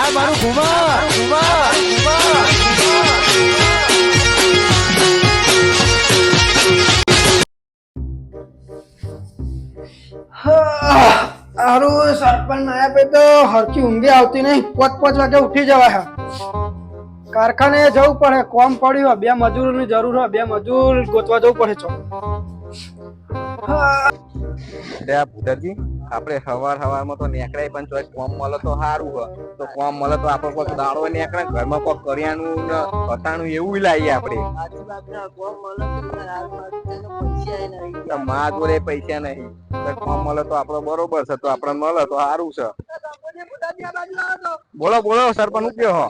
આ મારું ઘુમા ઘુમા હારું સરપંચ આયા પે તો હરકી ઊંઘી આવતી નહીં. પોચ પોચ વાગે ઉઠી જવાય કારખાને જવું પડે કોમ પડ્યું હોય બે મજૂરોની જરૂર હોય બે મજૂર ગોતવા જવું પડે છો ભૂતરજી આપણે સવાર સવારમાં તો નેકળાય પણ ચોઈસ કોમ મળે તો સારું હોય. તો કોમ મળે તો આપણે કોઈક દાડો નીકળે ઘરમાં કોઈક કરિયાનું ને એવું લાવીએ આપણે. મા જોડે પૈસા નહીં. તો કોમ મળે તો આપણો બરોબર છે તો આપણે મળે તો સારું છે. બોલો બોલો સરપંચ કયો હો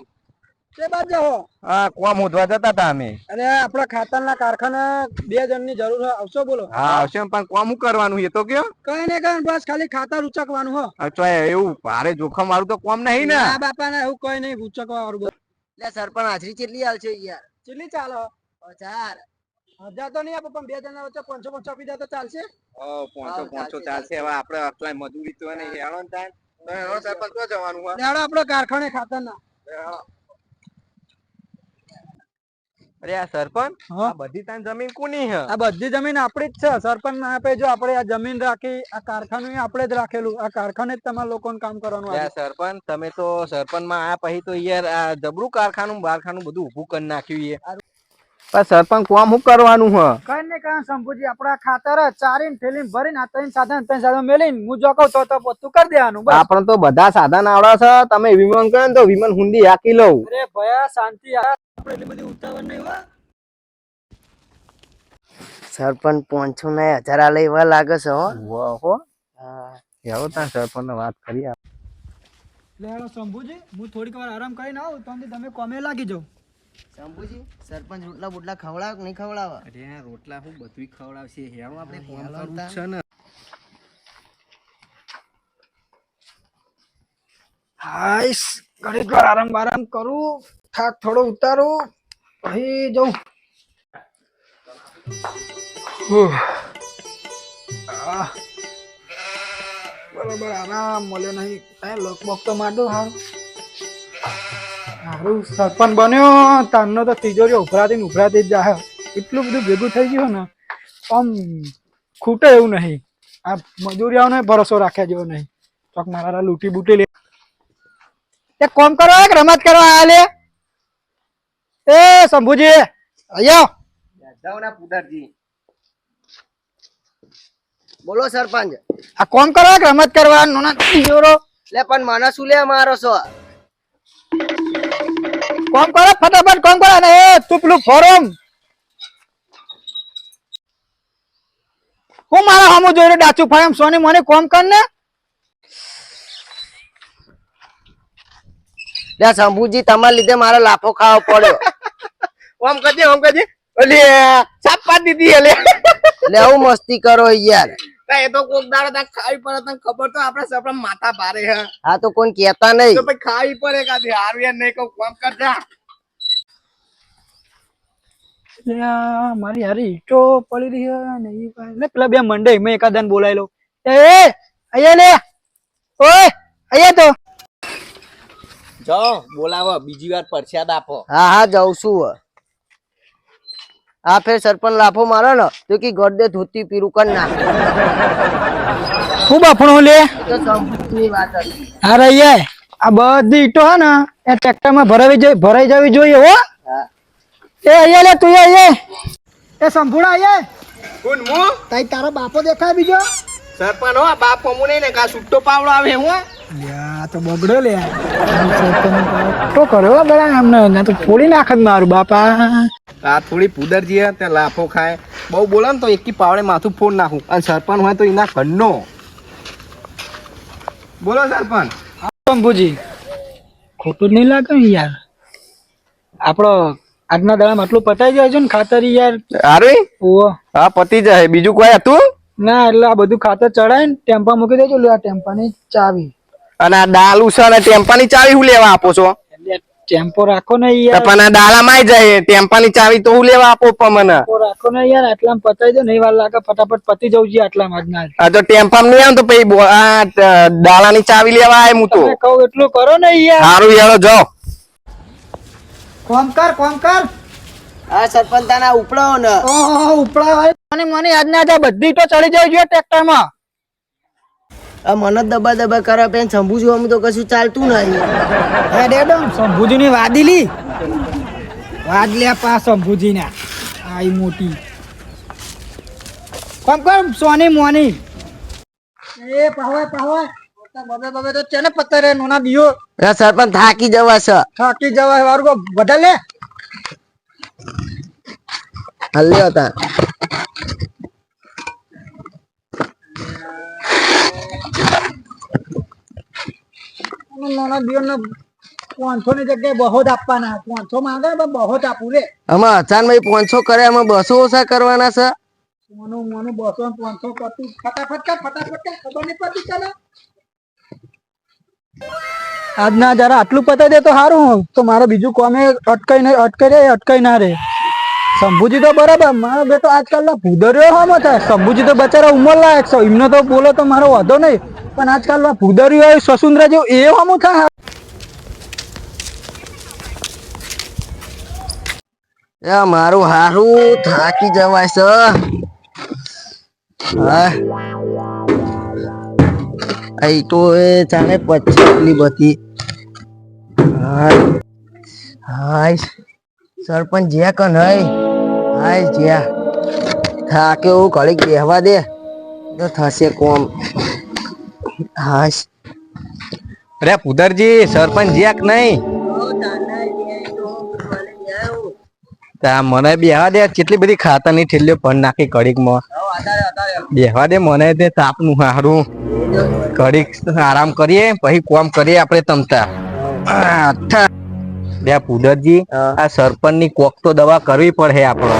તે બાજુ હો હા કોમ ઉધવા જતા હતા અમે. અરે આપણા ખાતરના કારખાના બે જણની જરૂર હોય આવશો બોલો. હા આવશે પણ કોમ કરવાનું એ તો કયો? કઈ ને કઈ બસ ખાલી ખાતર ઉચકવાનું હો. હવે એવું ભારે જોખમ વાળું તો કોમ નહીં ને. ના બાપા ને એવું કઈ નહીં ઉચકવા વાળું એટલે સરપંચ હાજરી કેટલી આવશે યાર? કેટલી ચાલો? ચાર હજાર તો નહીં આપો પણ બે જણા વચ્ચે પાંચસો પાંચસો આપી દે તો ચાલશે. ઓ પોંચો હા, ચાલશે, હવે આપણે આટલા મજૂરી તો નહીં હેળો ને તાન તો હેળો સરપંચ તો જવાનું હોય? લેવડો આપણો કારખાને ખાતરના. અરે આ સરપંચ? હા? આ બધી તાન જમીન કોની હે? આ બધી જમીન આપણી જ છે. સરપંચ આપે જો આપણે આ જમીન રાખી આ કારખાનું આપણે જ રાખેલું. આ કારખાને જ તમારા લોકોને કામ કરવાનું આ સરપંચ તમે તો સરપંચમાં આ પછી તો યાર આ જબરું કારખાનું બારખાનું બધું ઊભું કરી નાખ્યું યાર પણ સરપંચ કોમ શું કરવાનું હે? કઈ ને કઈ શંભુજી આપડા ખાતર ચારીન ચારીને ભરીન આ ત્રણ સાધન ત્રણ સાધન મેલીન હું જો કહું તો તો પોતું કરી દેવાનું બસ. આપણે તો બધા સાધન આવડે છે તમે વિમાન કહો ને તો વિમાન હુંદી હાકી લઉં. અરે ભયા શાંતિ આપણે એટલી બધી ઉતાવળ નહીં હોય સરપંચ પાંચસો ને હજાર આલે એવા લાગે છે હો. હો. એવો તાન સરપંચ ને વાત કરી આપ લે શંભુજી હું થોડીક વાર આરામ કરીને આવું તો તમે કોમે લાગી જાઉં શંભુજી સરપંચ રોટલા બોટલા ખવડાવ કે નહીં ખવડાવ? અરે આ રોટલા હું બધું ખવડાવશે. હેળો આપણે તાન. છે ને હાઈસ ઘડીક વાર આરામ બારામ કરું થાક થોડો ઉતારું પછી જઉં. બરાબર આરામ મળ્યો નહીં. લોક બોક તો માર દો હારું સરપંચ બન્યો તારનો તો તિજોરી ઉભરાતી ને ઉભરાતી જ જાય એટલું બધું ભેગું થઈ ગયું ને આમ ખૂટે એવું નહીં. આ મજૂરિયાઓને ભરોસો રાખ્યા જેવો નહીં. ચોક મારા લૂંટી બૂટી લે. એ કોમ કરો એક રમત કરવા લે. એ શંભુજી અહીંયા જાઓ પુદરજી બોલો સરપંચ. આ કોમ કરો એક રમત કરવા નાના તિજોરો લે પણ મને શું લે મારો છો કોમ કરો ફટાફટ કોમ કરો અને એ તું પેલું ફોરમ. હું મારા હામો જોઈ રહ્યો ડાચું ફાયમ સોની મને કોમ કર ને. લે શંભુજી તમારા લીધે મારે લાફો ખાવો પડ્યો. ઓમ કરજે ઓમ કરજે. ઓલી સાપા દીધી એલે લે હું મસ્તી કરો યાર. એ તો કોક દાડો તા ખાવી પડે તને ખબર તો આપણે સપડા માથા ભારે હે. હા તો કોણ કહેતા નહીં. તો ભાઈ ખાવી પડે કાથી હારું યાર નહીં કહું કોમ કરતા મારી હારી ઈંટો પડી રહી છે ને ઈ પાસે- લે પેલા બે મંડે મેં એકાદાને બોલાવી એ એ, અહીંયા ને ઓય અહીંયા તો. જો બોલાવો બીજી વાર પરસ્યાદ આપો. હા હા જાઉં છું. આ ફેર સરપંચ લાફો મારો ને તો કે ગોડે ધોતી પીરું કર નાખે. ખૂબ આપણો લે? તો શંભુજીની વાત હતી અરે યાર આ બધી ઈટો હે ને એ ટ્રેક્ટરમાં ભરાવી જઈ ભરાઈ જવી જોઈએ હો. એ અહીંયા લે તું અહીંયા. એ સંભુડા અહીંયા કોણ હું તાઈ તારો બાપો દેખાય બીજો. સરપંચ હો બાપ પમુ ને કા સુટ્ટો પાવડો આવે હું લ્યા, તો બગડ્યો લે તો કર્યો ગળા એમને ના તો ફોડી નાખત મારું બાપા આ. થોડી પુદરજી હે લાફો ખાય. બહુ બોલે ને તો એકી પાવડે માથું ફોડ નાખું. અને સરપંચ હોય તો એના ઘરનો. બોલો સરપંચ. શંભુજી ખોટું જ નહીં લાગે ને યાર. આપણો આજના દાડામાં આટલું પતાઈ જાય છે ને ખાતર યાર. અરે ઓવો હા પતી જાય. બીજું કોઈ હતું? ના એટલે આ બધું ખાતર ચડાય ને ટેમ્પા મૂકી દેજો લે આ ટેમ્પાની ચાવી. અને આ ડાલ ઉસા ને ટેમ્પાની ચાવી હું લેવા આપો છો? એટલે ટેમ્પો રાખો ને યાર. પણ આ દાડામાં જાય ટેમ્પાની ચાવી તો હું લેવા આપો પણ મને? રાખો ને યાર આટલામાં પતાઈ દો નહીં વાર લાગે ફટાફટ પતી જવું છે આટલા માં ના આ તો ટેમ્પા નહીં આમ તો પછી આ દાડાની ચાવી લેવા આવે હું તો. કહું એટલું કરો ને યાર. સારું યાર જાઓ કોમ કર કોમ કર. આ સરપંચ તાના ઉપડાવો ને ઓહો ઉપડા હોય મને મને આજના આજે બધી તો ચડી જવી જોઈએ ટ્રેક્ટરમાં આ મને દબા દબા કરે પેન સંભુજી અમે તો કશું ચાલતું નહીં. હે ડેડમ શંભુજી ની વાદીલી વાદ લે પા શંભુજી ના આઈ મોટી. કોમ કર સોની મોની. એ પાવા પાવા બબે બબે તો ચેને પત્તરે નોના દિયો. આ સરપંચ થાકી જવા છે. થાકી જવા વારું કો લે. હલ્યો તા નોના પાંચસો ની જગ્યાએ બહો જ આપવાના. પાંચસો માંગે પણ બહો જ આપું રે આમાં અચાનભાઈ પાંચસો કરે આમાં બસો ઓછા કરવાના છે? મોનું મોનું બસો પાંચસો કરતું ફટાફટ કર ફટાફટ કર ખબર નહીં પડતી તને? આજના જરા આટલું પતાવી દે તો સારું તો મારે બીજું કોમે અટકાઈ ને અટકાઈ રે અટકાઈ ના રે શંભુજી તો બરાબર. મારો બેટો આજકાલના ભૂદર્યો હમો થાય. શંભુજી તો બચારા ઉંમર લાયક છે. એમને તો બોલો તો મારો વાંધો નહીં. પણ આજકાલના ભૂદર્યો હોય સસુંદરા જેવું એ હમું થાય. એ મારું હારું થાકી જવાય છે. હા. તો એ ચાલે પછી એટલી બધી. હાય. હાય. સરપંચ જ્યાં કન હય. હાય જ્યાં. થાકે હું ઘડીક બેહવા દે. તો થશે કોમ. હાશ. અરે પુદરજી સરપંચ જ્યાક નહીં? તા મને બેહવા દે. કેટલી બધી ખાતાની ઠેલ્યો પણ નાખી કડીકમાં બેહવા દે મને તે તાપનું સારું કડીક આરામ કરીએ પછી કોમ કરીએ આપણે તમતા. બે પુદરજી આ સરપંચની કોક તો દવા કરવી પડે આપણે.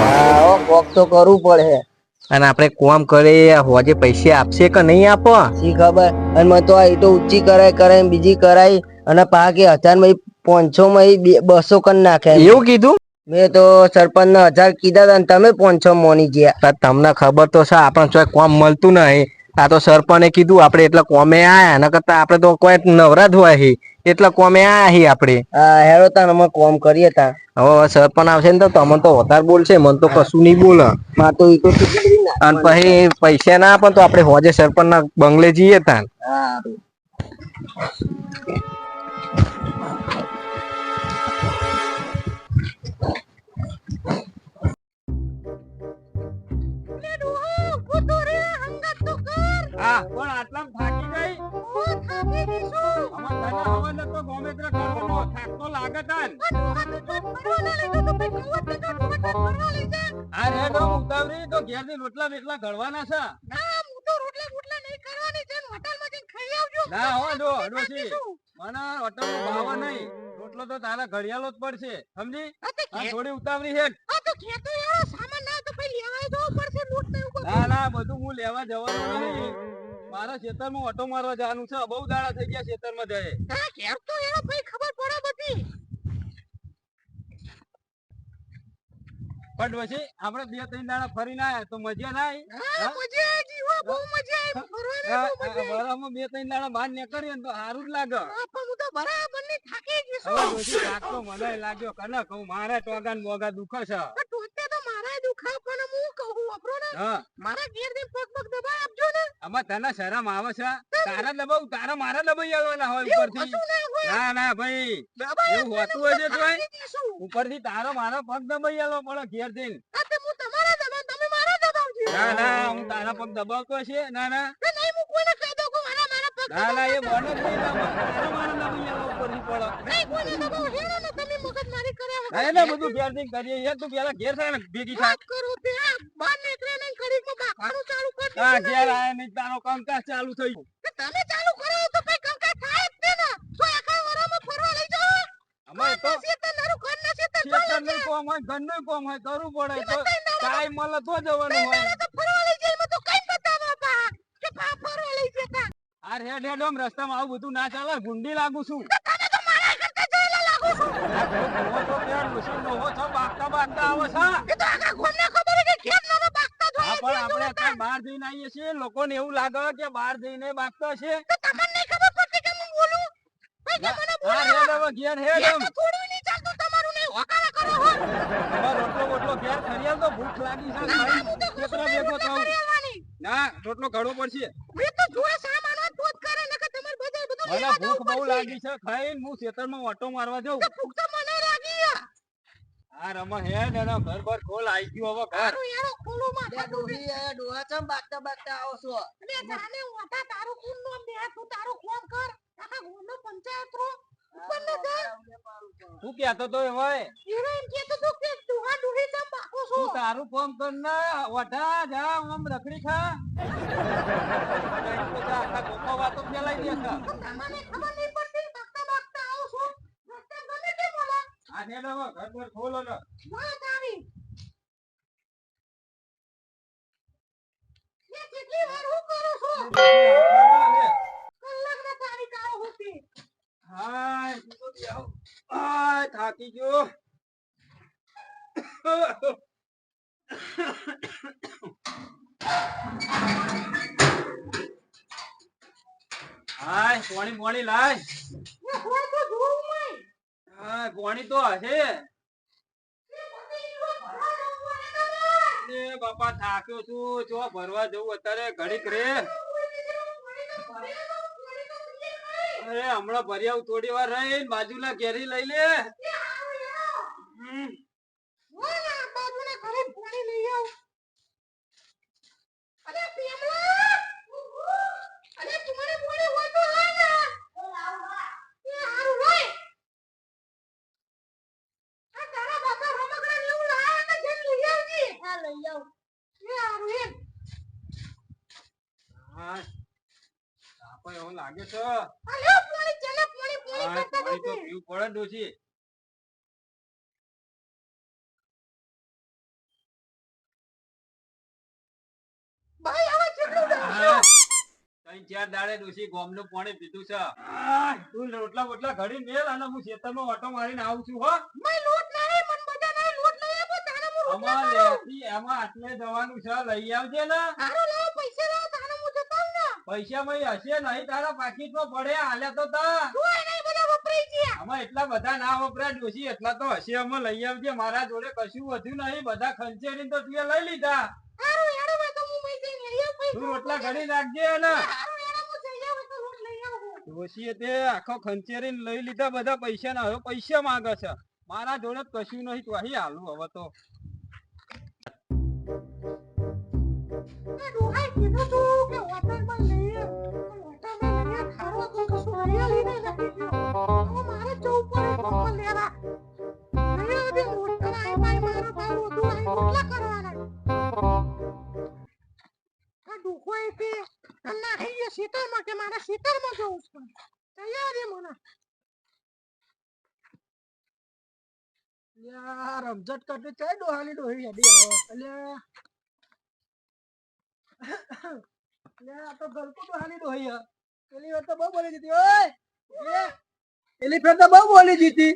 કોક તો કરવું પડે. અને આપણે કોમ કરીએ હોજે પૈસા આપશે કે નહીં આપો? શી ખબર? અને મને તો આ તો ઊંચી કરાય કરાય બીજી કરાય. અને પા કે હજારમાં પાંચસો માં બસો કર નાખે. એવું કીધું? મેં તો સરપંચ ને હજાર કીધા હતા તમે પાંચસો મોની ગયા. તમને ખબર તો છે આપણે કોમ મળતું નહીં. આ તો સરપંચે કીધું આપણે એટલા કોમે આયા ન કરતા આપણે તો કોઈ નવરા ધોવા હી. એટલા કોમે આયા હી આપણે. હા હેરો તા અમે કોમ કરીએ તા. હવે સરપંચ આવશે ને તો તમને તો વધારે બોલશે મને તો કશું નહીં બોલે. માં તો નાખવાની. અને પછી પૈસા ના પણ તો આપણે હોજે સરપંચ ના બંગલે જઈએ તાન ગમે તે કરવાનો થાક તો લાગે તાન આ રેડો ઉતાવળી તો ઘેરથી રોટલા બેટલા ઘડવાના છે. ના હો ડો ડોશી મને હોટલ નો ભાવ નહીં. રોટલો તો તારા ઘડિયાળો જ પડશે. સમજી? થોડી ઉતાવળી છે. ના ના બધું હું લેવા જવાનું નહીં મારા ખેતરમાં ઓટો મારવા જવાનું છે. બહુ દાડા થઈ ગયા ખેતરમાં જાય પણ પછી આપણે બે ત્રણ દાડા ફરી ના તો મજા ના આવી બરામાં બે ત્રણ દાડા બહાર નીકળીએ ને તો સારું જ લાગે. હવે ડોશી થાક મને લાગ્યો કને કહું મારે ટોગા ને બોગા દુખે છે. હા મારા ઘેરથી પગ પગ દબાઈ આપજો ને. આમાં તને શરમ આવે છે? તારા દબાવ તારા મારા દબાઈ આવવાના હોય ઉપરથી. ના ના ભાઈ. એવું હોતું હોય છે. ઉપરથી તારો મારો પગ દબાઈ આલો પડે ઘેરથી આ તે હું તમારા દબાવ તમે મારા દબાવજો ના ના હું તારા પગ દબાવતો છે ના ના. નહીં હું કોઈને કહી દઉં કે મારા મારા પગ ના ના એ બોને જ નહીં દબાવ. તારો મારો દબાઈ આલો ઉપરથી પડે. નહીં કોઈને દબાવ હેડો ને તમે મગજમારી કર્યા વગર. ના બધું ઘેર કરીએ યાર તું પેલા ઘેર થાય ને ભેગી થાય. વાત કરું તે બહાર નીકળે ને ઘડીકમાં બાપાનું ચાલુ કરી હા ઘેર આયા નહીં તારો કામકાજ ચાલુ થયું. તે તમે ચાલુ કરો તો કઈ કંકાસ થાય જ ને. તો એકા વરામાં ફરવા લઈ જાઓ. અમારે તો ઘરના શેતર નારું ઘરના શેતર ખેતરનું કામ હોય ઘરનું કોમ હોય કરવું પડે તો ટાઈમ મળે તો જવાનું હોય. કઈ હેડ હેડ રસ્તામાં આવું બધું ના ચાલે ગુંડી લાગુ છું. લોકો લોકોને એવું લાગે કે બહાર જઈને બાગતો છે. તમને ખબર પડતી કે હું બોલું? ઘેર હેડ એ એમ તો થોડું નહીં ચાલતું તમારું નહીં હોકારા કરો હો. હવે રોટલો બોટલો ઘેર ખરી તો ભૂખ લાગી છે. ના, ખાઈ હું તો ખુશ ખેતરા છું, ભેગો થાઉં. ના રોટલો ઘડવો પડશે. મેં તો જોયે સામાન હોય તો જ કરે નકર બધે બધું મને ભૂખ બહુ લાગી છે ખાઈને હું ખેતરમાં ઓટો મારવા જાઉં. ભૂખ તો મને લાગી આ રમા હેડ એનો ઘર પર ખોલ આઈ ગયું હવે ઘર. તારું યારો ખોલું માં ડોહી એ ડોહા ચમ બાગતા બાગતા આવો છો? અરે જાને ઓટા તારું કુન નો તું તારું કોમ કર. આખા ગોનો પંચાયત રો. ઉપર ને જા તું કહેતો તો એ હોય. હીરો એમ કહેતો તો કે તુહા ડુહી જમ બાકો છો? તું તારું ફોન કર ને વઢા જા આમ રખડી ખા. તો જા, આખા ગામમાં વાતો ફેલાઈ દે ખા. મને ખબર નહીં પડતી બકતા બકતા આવું છું. બકતા ગમે તે બોલા આ હેડ હવે ઘર પર ખોલો ને બાપા થાક્યો છું. જો ભરવા જવું અત્યારે ઘડીક રે. અરે, હમણાં ભરી આવું થોડી વાર રહીને બાજુના ઘેરી લઈ લે. હમ. હાય તાપો એવો લાગે છે હાય પાણી તો પીવું પડે ને ડોશી હા. ત્રણ ચાર દાડે ડોશી ગોમનું પાણી પીધું છે. તું રોટલા બોટલા ઘડી મેલ અને હું ખેતરમાં ઓટો મારીને આવું છું હો. આમાં લેતી એમાં આટલે જવાનું છે લઈ આવજે ને. પૈસા હશે નહીં તારા પાકીટમાં પડે હાલે તો તા. આમાં એટલા બધા ના વપરાય ડોસી એટલા તો હશે અમે લઈ આવજે. મારા જોડે કશું વધ્યું નહીં બધા ખંચેરી તો તું લઈ લીધા. તું રોટલા ઘડી નાખજે ને. ડોશીએ તે આખો ખંચેરી લઈ લીધા, બધા પૈસા ના, હવે પૈસા માંગે છે. મારા જોડે કશું નહીં, તો અહીં હાલું હવે તો શીતળમાં કે મારા શીતળમાં જવું છે? તૈયારી મને? યાર રમઝટ કરતી કઈ ડોહાની ડોહી હેડી આવો. અલ્યા. અલ્યા તો ગલકુ ડોહાની ડોહી હે પેલી વાર તો બહુ બોલી જીતી ઓય! પેલી ફેર તો બહુ બોલી જીતી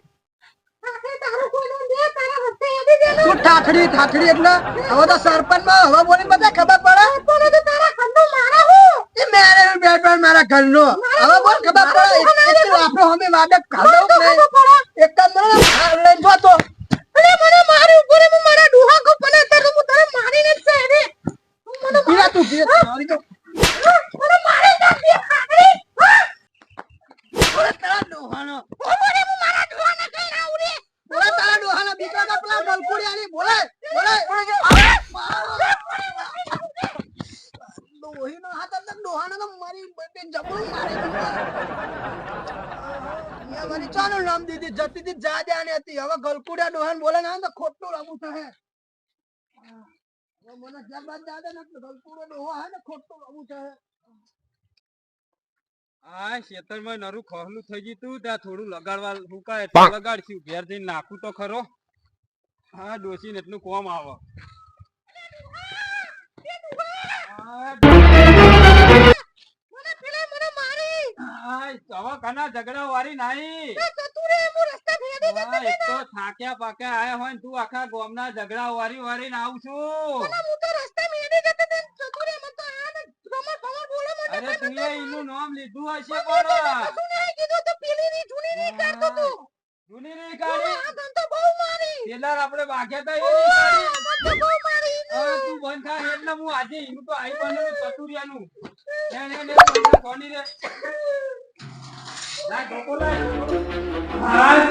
તું ઠાઠડી ઠાઠડી એટલે? હવે તો સરપંચમાં હવે બોલી બધા ખબર પડે. હું એ મેરે બેટ બેટ મારા ઘરનો. હવે બોલ ખબર પડે? આપણો હમે વાડે ખાધો નહીં? એક તો મને લઈ જો તો. અરે મને મારી ઉપર હું મારા ડુહા કો પણ અત્યારે હું તારે મારીને જ છે રે મને પીરા તું પીરા મારી તો. મને મારી નાખી ખાડી ઓરે તારા ડોહાનો. ઓરે હું મારા ડુહાને કઈ રાઉ રે? ઓરે તારા ડોહાનો દીકરા પેલા ગલકુડી આલી બોલે બોલે ડોહીનો હાથ અંદર ડોહાનો તો મારી બેન જબરું મારી મેં મારી ચાનું નામ દીધી જતી હતી જાજાની હતી હવે ગલકુડા ડોહાન બોલે ના તો ખોટું લાગુ થાય મને જબાદ દાદા ને ગલકુડિયા ડોહા હે ને ખોટું લાગુ થાય આ ખેતરમાં નરું ખોહલું થઈ ગયું તું ત્યાં થોડું લગાડવા હુકાય એટલે લગાડશું ઘેર જઈને નાખું તો ખરો. હા ડોસીને એટલું કોમ આવે. હવે કના ઝઘડા વાળી નહીં એક તો થાક્યા પાક્યા આયા હોય તું આખા ગામના ઝઘડા વારી આવું છું. અરે તું એનું નામ લીધું હશે પણ કશું નહીં કીધું તો જૂની ની કરતો તું. જૂની નહીં કાઢી. આ ધન તો બહુ મારી. પેલા આપણે વાગ્યા તા એ નહીં કાઢી આ તો બહુ મારી. હવે તું બંધ થા એટલે હું આજે એનું તો આઈ ચતુરિયાનું.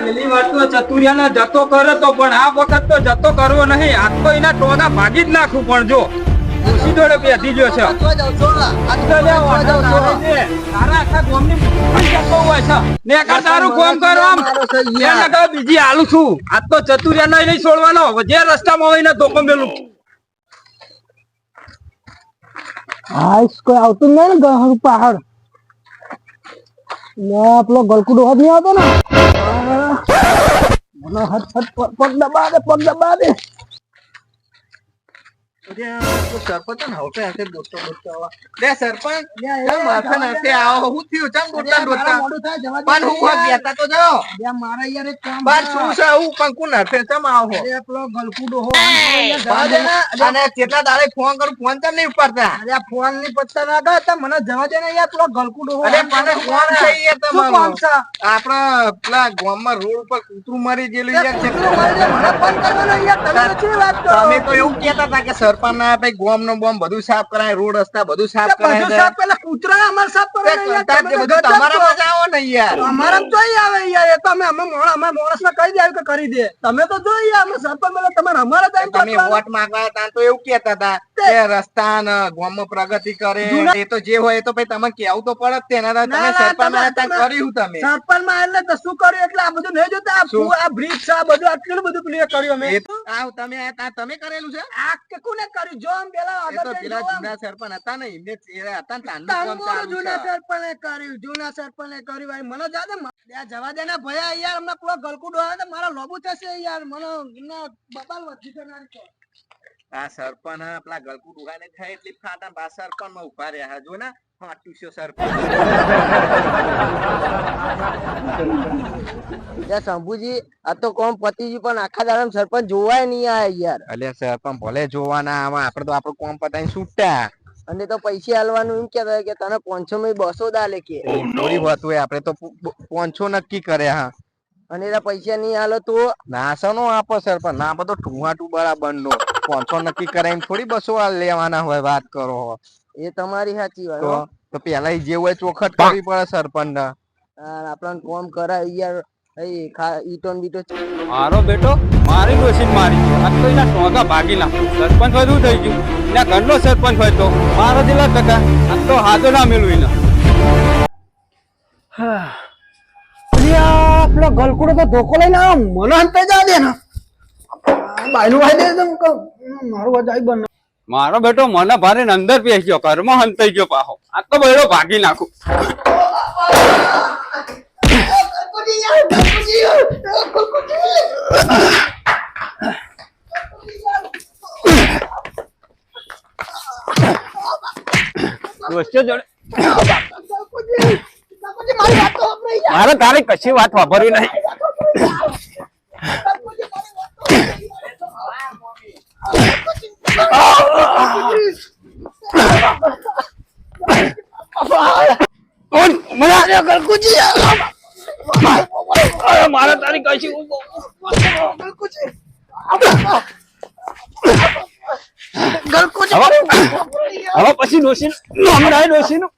પેલી વાર તો ચતુરિયાને જતો કરે તો પણ આ વખત તો કરવો નહીં. એના ભાગી જ નાખું પણ જો. જોડે બેસી ગયો છે. બીજી આલુ છું. આ તો ચતુરિયા નહીં છોડવાનો. જે રસ્તામાં હોય ને ધોકો મેલું. હાઈસ કોઈ આવતું જ નહીં ને ગહરું પહાડ. પેલો ગલકુડો હોત નહીં આવતો ને? મને હટ હટ, પગ દબા દે પગ દબા દે સરપંચ હવે હશે દોસ્તો દોસ્તો લે સરપંચ કેમ માથા આવો. હું થયું? ચમ દોસ્તા દોસ્તા પણ હું આ બેતા તો જાઓ મારા યાર એક કામ પણ શું છે? હું પણ કોણ ચમ આવો? અરે પેલો ગલકુડો હો જવા દે ને. અને કેટલા દાડે ફોન કરું ફોન તો નહીં ઉપાડતા? અરે ફોનની પત્તા ના તો મને જવા દે ને યાર પેલો ગલકુડો હો અરે મને ફોન છે? યાર તમારો? આપણા પેલા ગામમાં રોડ ઉપર કૂતરું મરી ગયેલું યાર છે. મારી મને ફોન કરવાનો યાર તમે વાત કરો? તમે તો એવું કહેતા હતા કે સરપંચ ના ભાઈ ગોમ નો બોમ બધું સાફ કરાય રોડ રસ્તા બધું સાફ કરાય બધું સાફ પેલા કૂતરા અમાર સાફ કરે ને યાર, તમે તો બધું ગજબ તમારા છો. આવો ને યાર. અમારે તો જોઈ આવે યાર એ તો અમે અમે મોણ અમે માણસને કહી દે કે કરી દે. તમે તો જોઈ અમે સરપંચ બોલે તમારે અમારા ટાઈમ તમે વોટ માંગવા હતા તો એવું કહેતા હતા કે રસ્તા ને ગોમ પ્રગતિ કરે એ તો જે હોય એ તો ભાઈ તમે કેવું તો પડે તેના તમે સરપંચમાં કર્યું તમે. સરપંચમાં એટલે તો શું કર્યું? એટલે આ બધું નહીં જોતા. આ બ્રિજ આ બધું આટલું બધું ક્લિયર કર્યું અમે. આવ તમે આ તમે કરેલું છે? આ કે કોને કર્યું? જો આમ પેલા આગળ પેલા જૂના સરપંચ હતા ને એમને હતા ને જૂના છે. સરપંચે કર્યું જૂના સરપંચે કર્યું. ભાઈ મને જા દે મ- ત્યાં જવા દે ને ભયા યાર હમણાં પેલો ગલકુડો આવે તો મારા લોબુ થશે યાર. મને બબાલ વધી છે. નાની આ સરપંચ પેલા ગલકુ ને થાય એટલી ફાટા બા સરપંચમાં ઊભા રહ્યા. જો ને ફાટ્યું છે સરપંચ શંભુજી આ તો કોમ પતિજી પણ આખા દાડા સરપંચ જોવાય નહીં આ યાર. અલ્યા સરપંચ ભલે જોવાના આવે આપડે તો આપણું કોમ પતાઈને છૂટા. અને તો પૈસા આલવાનું એમ કેતા કે તને પાંચસો માં બસો દાલે કે. થોડી હોતું હોય આપણે તો પોંચો નક્કી કર્યા હા. અને એના પૈસા નહીં આલો તો? નાસનો આપો સરપંચ ના બધો ઠુંવાટું બરાબર નો પોંચો નક્કી કરાઈને થોડી બસો આ લેવાના હોય વાત કરો હો. એ તમારી સાચી વાત તો પેલા જે હોય ચોખટ કરવી પડે સરપંચ ને આપણને કોમ કરાય યાર એ ખા ઈટો બીટો મારો બેટો મારી ડોશી મારી આ તો એના ટોગા ભાગી ના સરપંચ હોય થઈ ગયું? એના ઘરનો સરપંચ હોય તો? મારો દિલા ટકા આ તો હાથો ના મેળવું ના આપણો ગલકુડો તો ધોકો લઈને આ મને અંતે જા દે ને. બાયલું વાઈ દે મારું અજાઈ બન મારો બેટો મને ભારે અંદર પી ગયો કર્મ હંતાઈ ગયો પાહો. આ તો બેડો ભાગી નાખું. દોસ્તો જોડે. મારે તારી કશી વાત વાપરવી નહીં કોણ મને આ ગલકુજી અરે કશી હવે પછી ડોસી હમણાં ડોસી નું.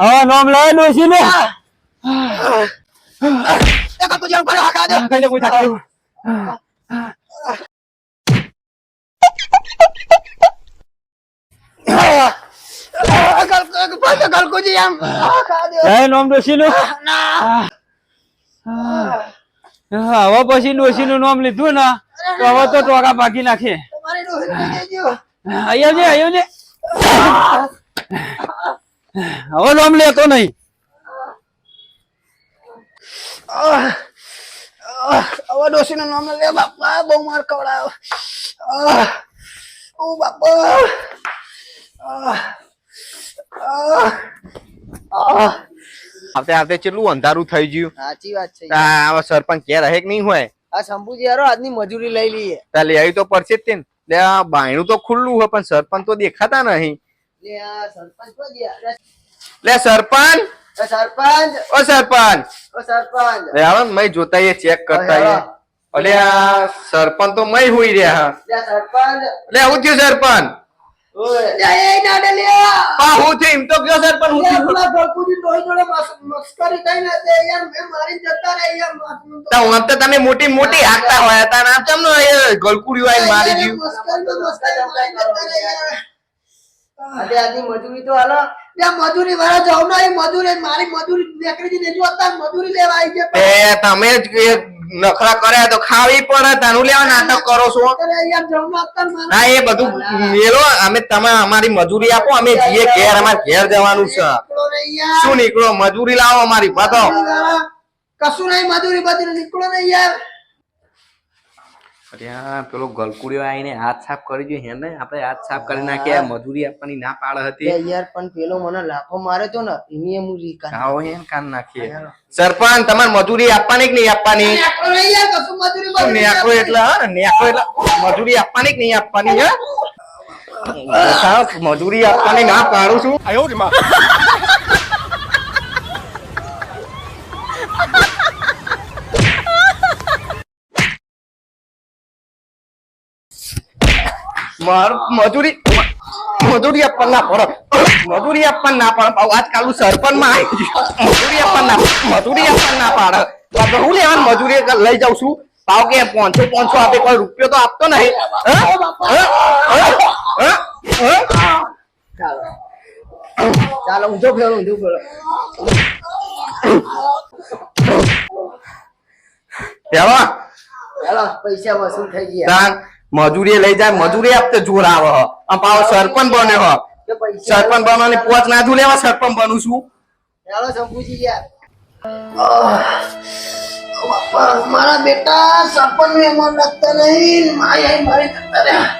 હવે નામ લાવે ડોસી ને. જય નામ ડોસી નું હવે પછી ડોસી નું નામ લીધું ને તો હવે તો ટોકા ભાગી નાખે. અહીંયા છે અહીંયા છે હવે નામ લેતો નહીં. હવે ડોશી નું નામ લે બાપા બહુ માર કવડાયો આહ, ઓ બાપા. આવતે આવતે કેટલું અંધારું થઈ ગયું. સાચી વાત છે. આ સરપંચ કે રહે કે નહીં હોય? આ શંભુજી યારો આજની મજૂરી લઈ લઈએ. તાલે આવી તો પડશે જ તે ને. લે આ બાયણું તો ખુલ્લું હોય પણ સરપંચ તો દેખાતા નહીં. લે આ સરપંચ. લે સરપંચ! એ સરપંચ! ઓ સરપંચ! ઓ સરપંચ! લે આવે ને મય જોતા એ ચેક કરતા એ અલે આ સરપંચ તો મય હોઈ રહ્યા. લે સરપંચ! લે હું થયું સરપંચ! તમે મોટી મોટી હાકતા હોય હતા ને આ ચમનો એ મારી યાર, ગયું મસ્કરી તો મસ્કરી મારીને જતા રહે યાર. આજે મજૂરી તો હાલો. મજૂરી વાળા જાવ ના મજૂરી મારી મજૂરી નીકળી જઈ અત્યારે મજૂરી લેવા આવી ગયા. તમે નખરા કર્યા તો ખાવી પણ તાનું લેવા નાટક કરો છો. ના એ બધું મેળો અમે તમે અમારી મજૂરી આપો અમે જઈએ ઘેર અમારે ઘેર જવાનું છે. શું નીકળો? મજૂરી લાવો અમારી બતો કશું નહીં મજૂરી બધું નીકળો નહીં યાર. અરે પેલો ગલકુડીઓ આવીને હાથ સાફ કરી ગયો હે ને? આપણે હાથ સાફ કરી નાખ્યા મજૂરી આપવાની ના પાડ હતી. યાર પણ પેલો મને લાફો મારે તો ને એની હું રીકા આવો હે કાન નાખીએ. સરપંચ તમારે મજૂરી આપવાની કે નહીં આપવાની? ને યાર મજૂરી નેકરો એટલે હા ને નેકરો એટલે. મજૂરી આપવાની કે નહીં આપવાની હે? મજૂરી આપવાની ના પાડું છું. માર મજૂરી મજૂરી આપવા ના પડે મજૂરી આપવા ના પડે પાછું આજકાલનું સરપંચમાં મજૂરી આપવા ના મજૂરી આપવા ના પાડે હું લેવાનું? મજૂરી લઈ જાઉં છું. પાવ કે પાંચસો પાંચસો આપે કોઈ રૂપિયો તો આપતો નહીં? ચાલો. ચાલો ઊંધો ફેરો ઊંધો ફેરો. પેલા ચાલો પૈસા વસૂલ થઈ ગયા. મજૂરી લઈ જાય મજૂરી આપતે જોર આવે. હ આ પાવ સરપંચ બને હ. સરપંચ બનવાની પોચ ના દુ લેવા સરપંચ બનું છું. ચાલો શંભુજી યાર. મારા બેટા સરપંચનું એમાં લાગતા નહીં માય આઈ મારી કરતા રહ્યા.